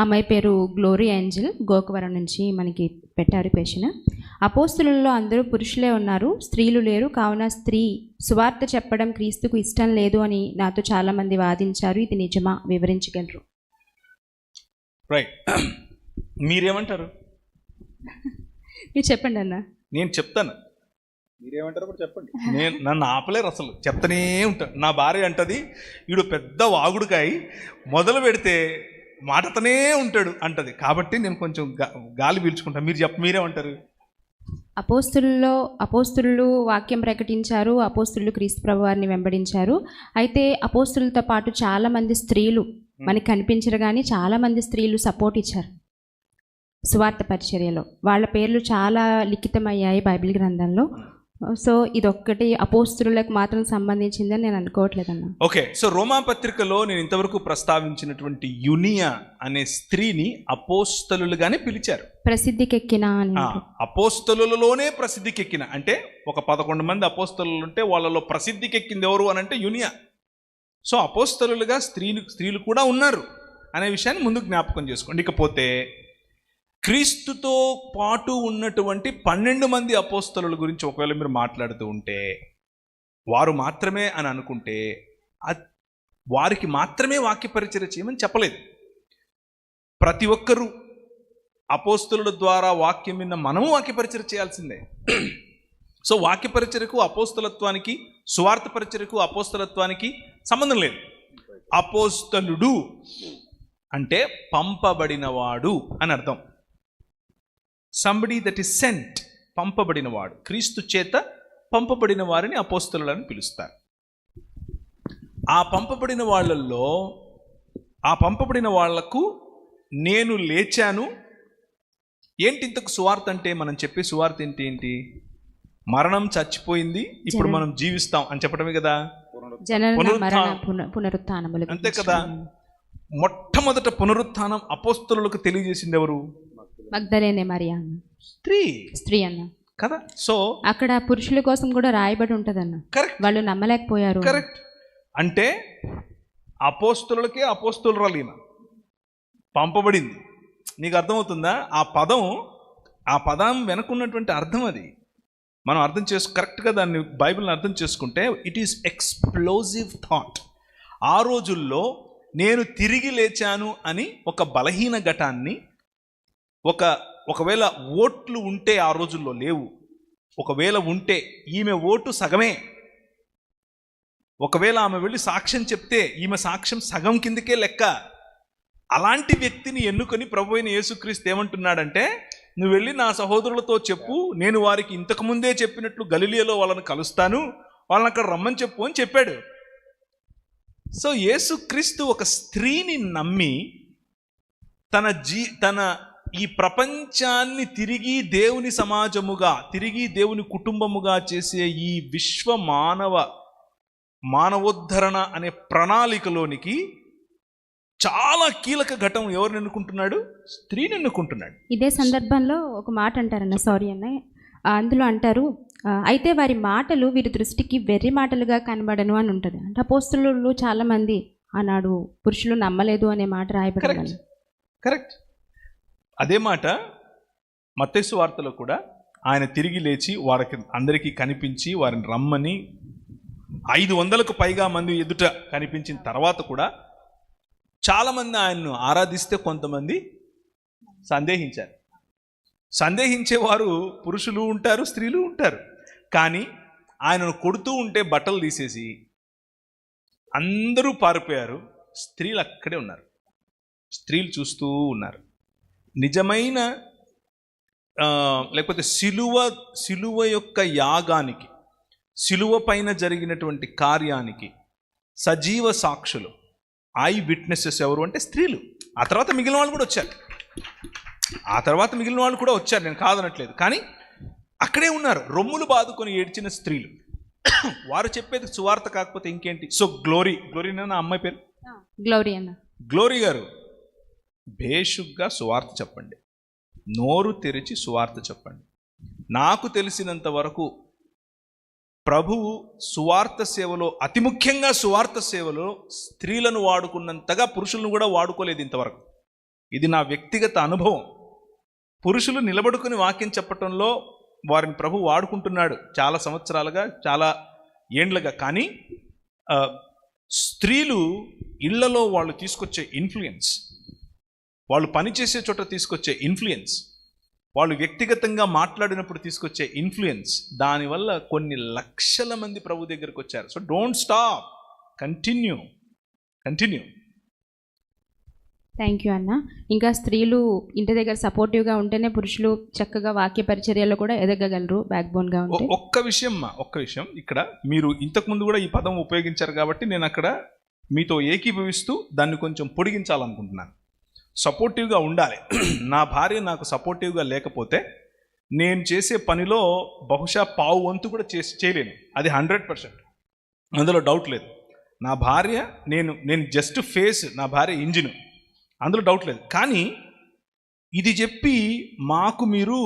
అమ్మాయి పేరు glory Angel Gokavaram నుంచి మనకి పెట్టారు క్వశ్చన్ అపోస్తులలో అందరూ పురుషులే ఉన్నారు స్త్రీలు లేరు. కావున స్త్రీ సువార్త చెప్పడం క్రీస్తుకు ఇష్టం లేదు అని నాతో చాలామంది వాదించారు. ఇది నిజమా? వివరించగలరు. రైట్ మీరేమంటారు? మీరు చెప్పండి అన్న. నేను చెప్తాను. మీరేమంటారో కూడా చెప్పండి. నేను నన్ను ఆపలేరు అసలు. చెప్తానే ఉంటాను నా భార్య అంటది వీడు పెద్ద వాగుడుకాయ. మొదలు పెడితే మాటతనే ఉంటాడు అంటది. కాబట్టి నేను కొంచెం గాలి పీల్చుకుంటా. మీరు చెప్ప మీరేమంటారు? అపోస్తులలో అపోస్తులు వాక్యం ప్రకటించారు. అపోస్తులు క్రీస్తు ప్రభు వారిని వెంబడించారు. అయితే అపోస్తులతో పాటు చాలా మంది స్త్రీలు మనకి కనిపించరు కానీ చాలా మంది స్త్రీలు సపోర్ట్ ఇచ్చారు. సువార్త పరిచర్యలో. వాళ్ళ పేర్లు చాలా లిఖితమయ్యాయి బైబిల్ గ్రంథంలో. సో ఇదొక్కటి అపోస్తులకు మాత్రం సంబంధించిందని నేను అనుకోవట్లేదన్న. ఓకే సో రోమా పత్రికలో నేను ఇంతవరకు ప్రస్తావించినటువంటి యునియా అనే స్త్రీని అపోస్తలులుగానే పిలిచారు. ప్రసిద్ధికెక్కిన అపోస్తలులలోనే ప్రసిద్ధికెక్కిన. అంటే ఒక పదకొండు మంది అపోస్తలు ఉంటే వాళ్ళలో ప్రసిద్ధికెక్కింది ఎవరు అని అంటే యునియా. సో అపోస్తలులుగా స్త్రీలు స్త్రీలు కూడా ఉన్నారు అనే విషయాన్ని ముందు జ్ఞాపకం చేసుకోండి. ఇకపోతే క్రీస్తుతో పాటు ఉన్నటువంటి పన్నెండు మంది అపోస్తలుల గురించి ఒకవేళ మీరు మాట్లాడుతూ ఉంటే వారు మాత్రమే అని అనుకుంటే వారికి మాత్రమే వాక్యపరిచయ చేయమని చెప్పలేదు. ప్రతి ఒక్కరూ అపోస్తుల ద్వారా వాక్యం విన్న మనము వాక్యపరిచయ చేయాల్సిందే. సో వాక్య పరిచర్యకు అపోస్తలత్వానికి సువార్త పరిచయకు అపోస్తలత్వానికి సంబంధం లేదు. అపోస్తలుడు అంటే పంపబడినవాడు అని అర్థం. సంబడి దట్ ఈస్ సెంట్ పంపబడినవాడు క్రీస్తు చేత పంపబడిన వారిని అపోస్తలులని పిలుస్తారు ఆ పంపబడిన వాళ్ళల్లో ఆ పంపబడిన వాళ్ళకు నేను లేచాను ఏంటి ఇంతకు సువార్త అంటే మనం చెప్పే సువార్త ఏంటి ఏంటి మరణం చచ్చిపోయింది ఇప్పుడు. మనం జీవిస్తాం అని చెప్పడమే కదా పునరుత్థానం. అంతే. కదా మొట్టమొదట పునరుత్థానం అపోస్తలులకు తెలియజేసింది ఎవరు మగ్ధలేనే మరియా అన్న స్త్రీ. స్త్రీ అన్న. కదా? సో అక్కడ పురుషుల కోసం కూడా రాయబడి ఉంటదన్న. కరెక్ట్. వాళ్ళు నమ్మలేకపోయారు. కరెక్ట్. అంటే అపోస్తులకే అపోస్తులరాలు ఈమె పంపబడింది. నీకు అర్థమవుతుందా? ఆ పదం ఆ పదం వెనకున్నటువంటి అర్థం అది. మనం అర్థం చేసు కరెక్ట్గా దాన్ని బైబిల్ని అర్థం చేసుకుంటే ఇట్ ఈస్ ఎక్స్ప్లోజివ్ థాట్ ఆ రోజుల్లో నేను తిరిగి లేచాను అని ఒక బలహీన ఘటాన్ని ఒక ఒకవేళ ఓట్లు ఉంటే ఆ రోజుల్లో లేవు. ఒకవేళ ఉంటే ఈమె ఓటు సగమే. ఒకవేళ ఆమె వెళ్ళి సాక్ష్యం చెప్తే ఈమె సాక్ష్యం సగం కిందకే లెక్క. అలాంటి వ్యక్తిని ఎన్నుకొని ప్రభు అయిన యేసుక్రీస్తు ఏమంటున్నాడంటే నువ్వు వెళ్ళి నా సహోదరులతో చెప్పు నేను వారికి ఇంతకు ముందే చెప్పినట్లు గలిలియలో వాళ్ళని కలుస్తాను వాళ్ళని అక్కడ రమ్మని చెప్పు అని చెప్పాడు. సో యేసుక్రీస్తు ఒక స్త్రీని నమ్మి తన జీ తన ఈ ప్రపంచాన్ని తిరిగి దేవుని సమాజముగా తిరిగి దేవుని కుటుంబముగా చేసే ఈ విశ్వ మానవ మానవోద్ధరణ అనే ప్రణాళికలోనికి చాలా కీలక ఘటం ఎవరిని ఎన్నుకుంటున్నాడు? స్త్రీని ఎన్నుకుంటున్నాడు. ఇదే సందర్భంలో ఒక మాట అంటారన్న సారీ అన్న. అందులో అంటారు అయితే వారి మాటలు వీరి దృష్టికి వెర్రి మాటలుగా కనబడను అని ఉంటుంది. అంటే అపోస్తులు చాలా మంది ఆనాడు పురుషులు నమ్మలేదు అనే మాట కరెక్ట్. కరెక్ట్. అదే మాట మత్స్సు వార్తలో కూడా ఆయన తిరిగి లేచి వారికి అందరికీ కనిపించి వారిని రమ్మని ఐదు వందలకు పైగా మంది ఎదుట కనిపించిన తర్వాత కూడా చాలామంది ఆయన్ను ఆరాధిస్తే కొంతమంది సందేహించారు. సందేహించేవారు పురుషులు ఉంటారు స్త్రీలు ఉంటారు. కానీ ఆయనను కొడుతూ ఉంటే బట్టలు తీసేసి అందరూ పారిపోయారు. స్త్రీలు అక్కడే ఉన్నారు. స్త్రీలు చూస్తూ ఉన్నారు. నిజమైన లేకపోతే సిలువ సిలువ యొక్క యాగానికి సిలువ పైన జరిగినటువంటి కార్యానికి సజీవ సాక్షులు. ఐ విట్నెసెస్ ఎవరు అంటే స్త్రీలు. ఆ తర్వాత మిగిలిన వాళ్ళు కూడా వచ్చారు. ఆ తర్వాత మిగిలిన వాళ్ళు కూడా వచ్చారు. నేను కాదనట్లేదు. కానీ అక్కడే ఉన్నారు. రొమ్ములు బాదుకొని ఏడ్చిన స్త్రీలు. వారు చెప్పేది సువార్త కాకపోతే ఇంకేంటి? సో గ్లోరీ గ్లోరీ నా అమ్మాయి పేరు? గ్లోరీ అన్న. గ్లోరీ గారు. బేషుగ్గా సువార్త చెప్పండి. నోరు తెరిచి సువార్త చెప్పండి. నాకు తెలిసినంత వరకు ప్రభువు సువార్త సేవలో అతి ముఖ్యంగా సువార్త సేవలో స్త్రీలను వాడుకున్నంతగా పురుషులను కూడా వాడుకోలేదు ఇంతవరకు. ఇది నా వ్యక్తిగత అనుభవం. పురుషులు నిలబడుకుని వాక్యం చెప్పటంలో వారిని ప్రభు వాడుకుంటున్నాడు చాలా సంవత్సరాలుగా చాలా ఏండ్లుగా. కానీ స్త్రీలు ఇళ్ళలో వాళ్ళు తీసుకొచ్చే ఇన్ఫ్లుయెన్స్ వాళ్ళు పనిచేసే చోట తీసుకొచ్చే ఇన్ఫ్లుయెన్స్ వాళ్ళు వ్యక్తిగతంగా మాట్లాడినప్పుడు తీసుకొచ్చే ఇన్ఫ్లుయెన్స్ దానివల్ల కొన్ని లక్షల మంది ప్రభు దగ్గరకు వచ్చారు. So don't stop continue continue thank you అన్న. ఇంకా స్త్రీలు ఇంటి దగ్గర సపోర్టివ్గా ఉంటేనే పురుషులు చక్కగా వాక్య పరిచర్యలో కూడా ఎదగగలరు బ్యాక్ బోన్గా ఉంటే. ఒక్క విషయం మా ఒక్క విషయం. ఇక్కడ మీరు ఇంతకుముందు కూడా ఈ పదం ఉపయోగించారు కాబట్టి నేను అక్కడ మీతో ఏకీభవిస్తూ దాన్ని కొంచెం పొడిగించాలనుకుంటున్నాను. సపోర్టివ్గా ఉండాలి. నా భార్య నాకు సపోర్టివ్గా లేకపోతే నేను చేసే పనిలో బహుశా పావు వంతు కూడా చేసి చేయలేను. అది హండ్రెడ్ పర్సెంట్ అందులో డౌట్ లేదు. నా భార్య నేను నేను జస్ట్ ఫేస్ నా భార్య ఇంజిన్ అందులో డౌట్ లేదు. కానీ ఇది చెప్పి మాకు మీరు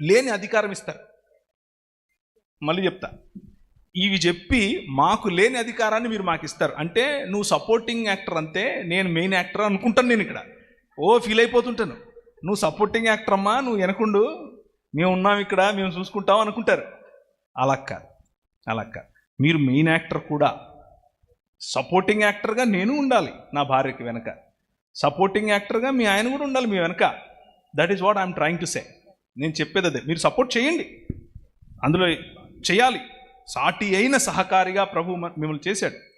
లేని అధికారం ఇస్తారు. మళ్ళీ చెప్తా. ఇవి చెప్పి మాకు లేని అధికారాన్ని మీరు మాకు ఇస్తారు. అంటే నువ్వు సపోర్టింగ్ యాక్టర్ అంతే నేను మెయిన్ యాక్టర్ అనుకుంటాను నేను ఇక్కడ. ఓ ఫీల్ అయిపోతుంటాను. నువ్వు సపోర్టింగ్ యాక్టర్ అమ్మా నువ్వు వెనకుండు. మేము ఉన్నాం ఇక్కడ మేము చూసుకుంటాం అనుకుంటారు. అలా కాదు. అలా కాదు. మీరు మెయిన్ యాక్టర్ కూడా. సపోర్టింగ్ యాక్టర్గా నేను ఉండాలి నా భార్యకి వెనక. సపోర్టింగ్ యాక్టర్గా మీ ఆయన కూడా ఉండాలి మీ వెనక. That is what I'm trying to say నేను చెప్పేది అదే. మీరు సపోర్ట్ చేయండి. అందులో చేయాలి. సాటి అయిన సహకారిగా ప్రభు మిమ్మల్ని చేశాడు.